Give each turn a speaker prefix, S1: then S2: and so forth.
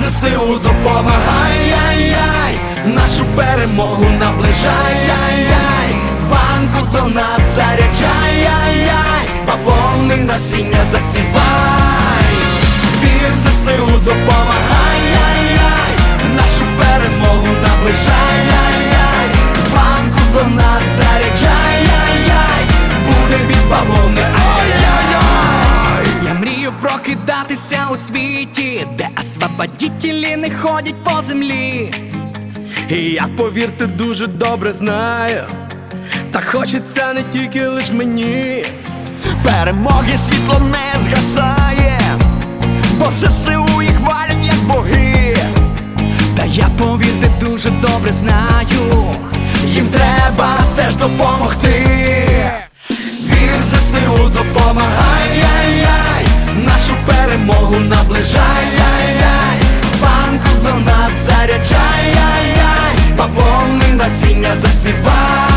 S1: ЗСУ допомагай, яй-яй, нашу перемогу наближай, яй-яй, банку донат заряджай, яй-яй, бавовни насіння засівай,
S2: мрію у світі, де освободітелі не ходять по землі.
S1: І я, повірте, дуже добре знаю. Та хочеться не тільки лиш мені.
S3: Перемоги світло не згасає, бо ЗСУ їх валять як боги.
S2: Та я повірте дуже добре знаю.
S1: Їм треба теж допомогти. Вір в ЗСУ допомагай, засівай,